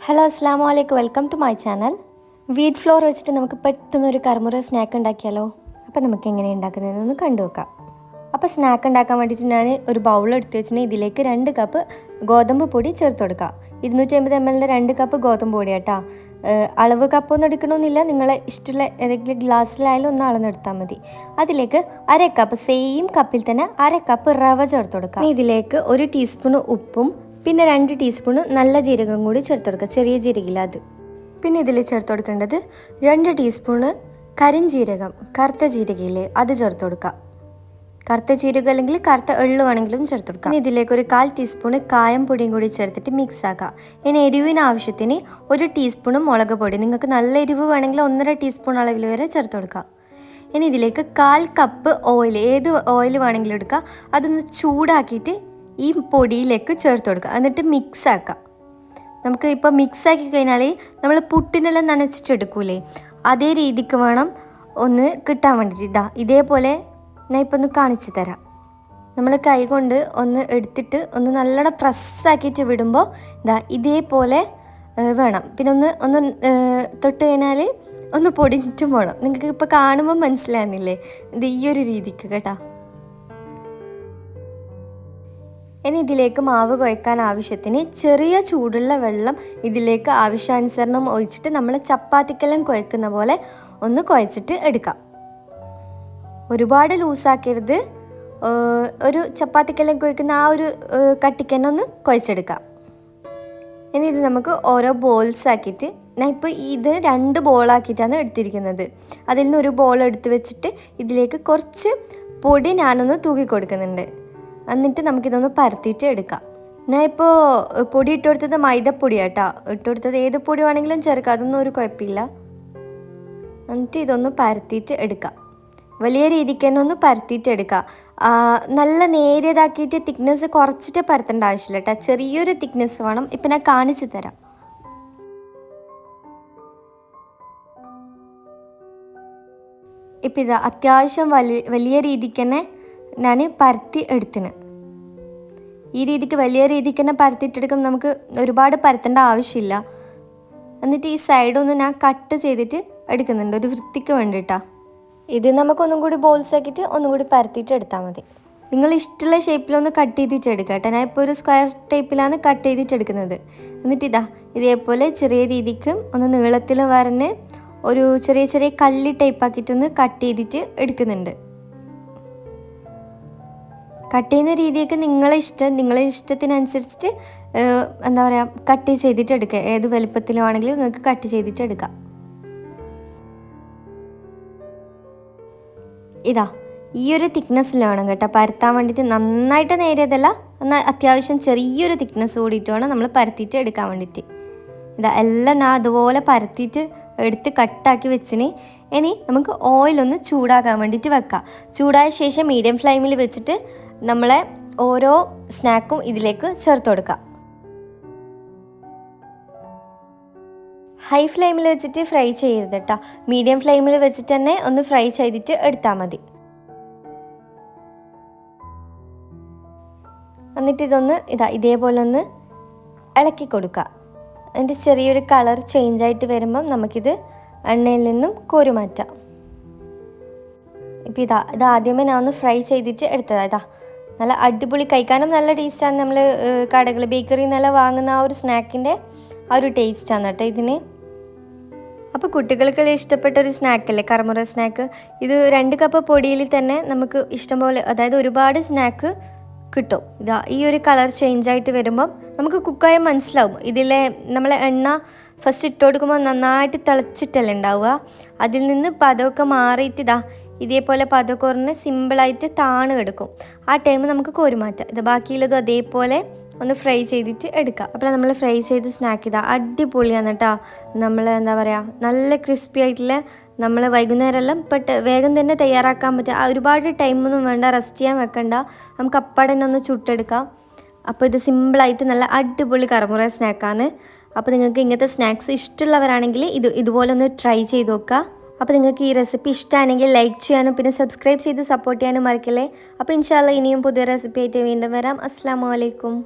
Hello അസ്സാം വലൈക്കും welcome to my channel wheat flour വെച്ചിട്ട് നമുക്ക് പെട്ടെന്ന് ഒരു കർമുറ സ്നാക്ക് ഉണ്ടാക്കിയാലോ? അപ്പോൾ നമുക്ക് എങ്ങനെ ഉണ്ടാക്കുന്നതെന്നൊന്ന് കണ്ടു വെക്കാം അപ്പോൾ സ്നാക്ക് ഉണ്ടാക്കാൻ വേണ്ടിയിട്ട് ഞാൻ ഒരു ബൗൾ എടുത്ത് വെച്ചിട്ട് ഇതിലേക്ക് രണ്ട് കപ്പ് ഗോതമ്പ് പൊടി ചേർത്ത് കൊടുക്കാം ഇരുന്നൂറ്റി അമ്പത് എം എല്ലിന്റെ രണ്ട് കപ്പ് ഗോതമ്പ് പൊടി കേട്ടോ അളവ് കപ്പൊന്നും എടുക്കണമെന്നില്ല. നിങ്ങളെ ഇഷ്ടമുള്ള ഏതെങ്കിലും ഗ്ലാസ്സിലായാലും ഒന്ന് അളന്നെടുത്താൽ മതി. അതിലേക്ക് അര കപ്പ് സെയിം കപ്പിൽ തന്നെ അര കപ്പ് റവ ചേർത്ത് കൊടുക്കാം ഇതിലേക്ക് ഒരു ടീസ്പൂൺ ഉപ്പും പിന്നെ രണ്ട് ടീസ്പൂൺ നല്ല ജീരകം കൂടി ചേർത്ത് കൊടുക്കുക ചെറിയ ജീരകില്ല അത്. പിന്നെ ഇതിൽ ചേർത്ത് കൊടുക്കേണ്ടത് രണ്ട് ടീസ്പൂണ് കരിഞ്ജീരകം കറുത്ത ജീരകയില്ലേ അത് ചേർത്ത് കൊടുക്കുക. കറുത്ത ജീരകം അല്ലെങ്കിൽ കറുത്ത എള്ളു വേണമെങ്കിലും ചേർത്ത് കൊടുക്കാം ഇതിലേക്ക് ഒരു കാൽ ടീസ്പൂണ് കായം പൊടിയും കൂടി ചേർത്തിട്ട് മിക്സ് ആക്കാം ഇനി എരിവിന് ആവശ്യത്തിന് ഒരു ടീസ്പൂണ് മുളക് പൊടി. നിങ്ങൾക്ക് നല്ല എരിവ് വേണമെങ്കിൽ ഒന്നര ടീസ്പൂൺ അളവിൽ വരെ ചേർത്ത് കൊടുക്കാം ഇനി ഇതിലേക്ക് കാൽ കപ്പ് ഓയിൽ ഏത് ഓയിൽ വേണമെങ്കിലും എടുക്കുക. അതൊന്ന് ചൂടാക്കിയിട്ട് ഈ പൊടിയിലേക്ക് ചേർത്ത് കൊടുക്കുക. എന്നിട്ട് മിക്സ് ആക്കാം. നമുക്ക് ഇപ്പോൾ മിക്സ് ആക്കി കഴിഞ്ഞാൽ നമ്മൾ പുട്ടിനെല്ലാം നനച്ചിട്ടെടുക്കൂലേ? അതേ രീതിക്ക് വേണം ഒന്ന് കിട്ടാൻ വേണ്ടിയിട്ട് ഇതാ ഇതേപോലെ ഞാൻ ഇപ്പോൾ ഒന്ന് കാണിച്ചു തരാം. നമ്മൾ കൈ കൊണ്ട് ഒന്ന് എടുത്തിട്ട് ഒന്ന് നല്ലോണം പ്രസ്സാക്കിയിട്ട് വിടുമ്പോൾ ഇതാ ഇതേപോലെ വേണം. പിന്നെ ഒന്ന് ഒന്ന് തൊട്ട് കഴിഞ്ഞാൽ ഒന്ന് പൊടിഞ്ഞിട്ടും വേണം. നിങ്ങൾക്ക് ഇപ്പോൾ കാണുമ്പോൾ മനസ്സിലാകുന്നില്ലേ ഇത് ഈ ഒരു രീതിക്ക് കേട്ടോ. ഇനി ഇതിലേക്ക് മാവ് കുഴക്കാൻ ആവശ്യത്തിന് ചെറിയ ചൂടുള്ള വെള്ളം ഇതിലേക്ക് ആവശ്യാനുസരണം ഒഴിച്ചിട്ട് നമ്മൾ ചപ്പാത്തിക്കെല്ലാം കുഴക്കുന്ന പോലെ ഒന്ന് കുഴച്ചിട്ട് എടുക്കാം. ഒരുപാട് ലൂസാക്കരുത്. ഒരു ചപ്പാത്തിക്കെല്ലാം കുഴക്കുന്ന ആ ഒരു കട്ടിക്ക് തന്നെ ഒന്ന് കുഴച്ചെടുക്കാം ഇനി ഇത് നമുക്ക് ഓരോ ബോൾസ് ആക്കിയിട്ട് ഞാൻ ഇപ്പോൾ ഇത് രണ്ട് ബോളാക്കിയിട്ടാണ് എടുത്തിരിക്കുന്നത്. അതിൽ നിന്ന് ഒരു ബോൾ എടുത്ത് വെച്ചിട്ട് ഇതിലേക്ക് കുറച്ച് പൊടി ഞാനൊന്ന് തൂക്കി കൊടുക്കുന്നുണ്ട്. എന്നിട്ട് നമുക്കിതൊന്ന് പരത്തിയിട്ട് എടുക്കാം. ഞാൻ ഇപ്പോൾ പൊടി ഇട്ടുകൊടുത്തത് മൈദപ്പൊടിയാട്ടോ. ഇട്ടുകൊടുത്തത് ഏത് പൊടി വേണമെങ്കിലും ചേർക്കാം അതൊന്നും ഒരു കുഴപ്പമില്ല. എന്നിട്ട് ഇതൊന്ന് പരത്തിയിട്ട് എടുക്കാം. വലിയ രീതിക്ക് തന്നെ ഒന്ന് പരത്തിയിട്ട് എടുക്കാം. നല്ല നേരിയതാക്കിയിട്ട് തിക്നെസ് കുറച്ചിട്ട് പരത്തേണ്ട ആവശ്യമില്ല കേട്ടോ ചെറിയൊരു തിക്നെസ് വേണം. ഇപ്പം ഞാൻ കാണിച്ചു തരാം. ഇപ്പം ഇത് അത്യാവശ്യം വലിയ വലിയ രീതിക്ക് തന്നെ ഞാൻ പരത്തി എടുത്തിന്. ഈ രീതിക്ക് വലിയ രീതിക്ക് തന്നെ പരത്തിയിട്ടെടുക്കുമ്പോൾ നമുക്ക് ഒരുപാട് പരത്തേണ്ട ആവശ്യമില്ല. എന്നിട്ട് ഈ സൈഡൊന്ന് ഞാൻ കട്ട് ചെയ്തിട്ട് എടുക്കുന്നുണ്ട്. ഒരു വൃത്തിക്ക് വേണ്ടിയിട്ടാ ഇത് നമുക്കൊന്നും കൂടി ബോൾസ് ആക്കിയിട്ട് ഒന്നും കൂടി പരത്തിയിട്ട് എടുത്താൽ മതി. നിങ്ങൾ ഇഷ്ടമുള്ള ഷേപ്പിലൊന്ന് കട്ട് ചെയ്തിട്ട് എടുക്കുക കേട്ടോ. ഞാൻ ഇപ്പോൾ ഒരു സ്ക്വയർ ടൈപ്പിലാണ് കട്ട് ചെയ്തിട്ട് എടുക്കുന്നത്. എന്നിട്ട് ഇതാ ഇതേപോലെ ചെറിയ രീതിക്കും ഒന്ന് നീളത്തിൽ വരഞ്ഞ് ഒരു ചെറിയ ചെറിയ കള്ളി ടൈപ്പ് ആക്കിയിട്ടൊന്ന് കട്ട് ചെയ്തിട്ട് എടുക്കുന്നുണ്ട്. കട്ട് ചെയ്യുന്ന രീതിയൊക്കെ നിങ്ങളെ ഇഷ്ടം. നിങ്ങളെ ഇഷ്ടത്തിനനുസരിച്ചിട്ട് എന്താ പറയുക കട്ട് ചെയ്തിട്ട് എടുക്കുക ഏത് വലുപ്പത്തിലാണെങ്കിലും നിങ്ങൾക്ക് കട്ട് ചെയ്തിട്ട് എടുക്കാം. ഇതാ ഈ ഒരു തിക്നെസ്സിൽ വേണം കേട്ടോ പരത്താൻ വേണ്ടിയിട്ട് നന്നായിട്ട് നേരിയതല്ല എന്നാൽ അത്യാവശ്യം ചെറിയൊരു തിക്നെസ് കൂടിയിട്ട് വേണം നമ്മൾ പരത്തിയിട്ട് എടുക്കാൻ വേണ്ടിയിട്ട് ഇതാ എല്ലാം ഞാൻ അതുപോലെ പരത്തിയിട്ട് എടുത്ത് കട്ടാക്കി വെച്ചിന്. ഇനി നമുക്ക് ഓയിലൊന്ന് ചൂടാക്കാൻ വേണ്ടിയിട്ട് വെക്കാം. ചൂടായ ശേഷം മീഡിയം ഫ്ലെയിമിൽ വെച്ചിട്ട് നമ്മളെ ഓരോ സ്നാക്കും ഇതിലേക്ക് ചേർത്ത് കൊടുക്കാം. ഹൈ ഫ്ലെയിമിൽ വെച്ചിട്ട് ഫ്രൈ ചെയ്യരുത് കേട്ടോ മീഡിയം ഫ്ലെയിമിൽ വെച്ചിട്ട് തന്നെ ഒന്ന് ഫ്രൈ ചെയ്തിട്ട് എടുത്താൽ മതി. എന്നിട്ട് ഇതൊന്ന് ഇതാ ഇതേപോലെ ഒന്ന് ഇളക്കി കൊടുക്കുക. അതിന്റെ ചെറിയൊരു കളർ ചേഞ്ച് ആയിട്ട് വരുമ്പം നമുക്കിത് എണ്ണയിൽ നിന്നും കോരി മാറ്റാം. ഇപ്പം ഇതാ ഇത് ആദ്യമേ ഞാൻ ഒന്ന് ഫ്രൈ ചെയ്തിട്ട് എടുത്തതാ. ഇതാ നല്ല അടിപൊളി കഴിക്കാനും നല്ല ടേസ്റ്റാണ്. നമ്മൾ കടകൾ ബേക്കറിയിൽ നിന്നെല്ലാം വാങ്ങുന്ന ആ ഒരു സ്നാക്കിന്റെ ആ ഒരു ടേസ്റ്റാണ് കേട്ടോ ഇതിന്. അപ്പോൾ കുട്ടികൾക്കെല്ലാം ഇഷ്ടപ്പെട്ട ഒരു സ്നാക്കല്ലേ കർമുറ സ്നാക്ക്. ഇത് രണ്ട് കപ്പ് പൊടിയിൽ തന്നെ നമുക്ക് ഇഷ്ടംപോലെ അതായത് ഒരുപാട് സ്നാക്ക് കിട്ടും. ഇതാ ഈ ഒരു കളർ ചേഞ്ച് ആയിട്ട് വരുമ്പം നമുക്ക് കുക്കായ മനസ്സിലാവും. ഇതിലെ നമ്മളെ എണ്ണ ഫസ്റ്റ് ഇട്ട് കൊടുക്കുമ്പോൾ നന്നായിട്ട് തിളച്ചിട്ടല്ലേ ഉണ്ടാവുക. അതിൽ നിന്ന് പദമൊക്കെ മാറിയിട്ട് ഇതാ ഇതേപോലെ പറഞ്ഞ് സിമ്പിളായിട്ട് താണ് എടുക്കും. ആ ടൈം നമുക്ക് കോരി മാറ്റാം ഇത് ബാക്കിയുള്ളതും അതേപോലെ ഒന്ന് ഫ്രൈ ചെയ്തിട്ട് എടുക്കാം. അപ്പോൾ നമ്മൾ ഫ്രൈ ചെയ്ത് സ്നാക്ക് ചെയ്താൽ അടിപൊളിയാണ് കേട്ടോ നമ്മൾ എന്താ പറയുക നല്ല ക്രിസ്പി ആയിട്ടുള്ള നമ്മൾ വൈകുന്നേരമെല്ലാം പെട്ട് വേഗം തന്നെ തയ്യാറാക്കാൻ പറ്റുക ഒരുപാട് ടൈമൊന്നും വേണ്ട റെസ്റ്റ് ചെയ്യാൻ വെക്കണ്ട. നമുക്ക് അപ്പാടെ തന്നെ ഒന്ന് ചുട്ടെടുക്കാം. അപ്പോൾ ഇത് സിമ്പിളായിട്ട് നല്ല അടിപൊളി കറമുറ സ്നാക്കാണ് അപ്പോൾ നിങ്ങൾക്ക് ഇങ്ങനത്തെ സ്നാക്സ് ഇഷ്ടമുള്ളവരാണെങ്കിൽ ഇത് ഇതുപോലെ ഒന്ന് ട്രൈ ചെയ്ത് നോക്കുക. അപ്പോൾ നിങ്ങൾക്ക് ഈ റെസിപ്പി ഇഷ്ടമാണെങ്കിൽ ലൈക്ക് ചെയ്യാനും പിന്നെ സബ്സ്ക്രൈബ് ചെയ്ത് സപ്പോർട്ട് ചെയ്യാനും മറക്കല്ലേ? അപ്പോൾ ഇൻഷാല്ല ഇനിയും പുതിയ റെസിപ്പി ആയിട്ട് വീണ്ടും വരാം. അസ്സാം വലൈക്കും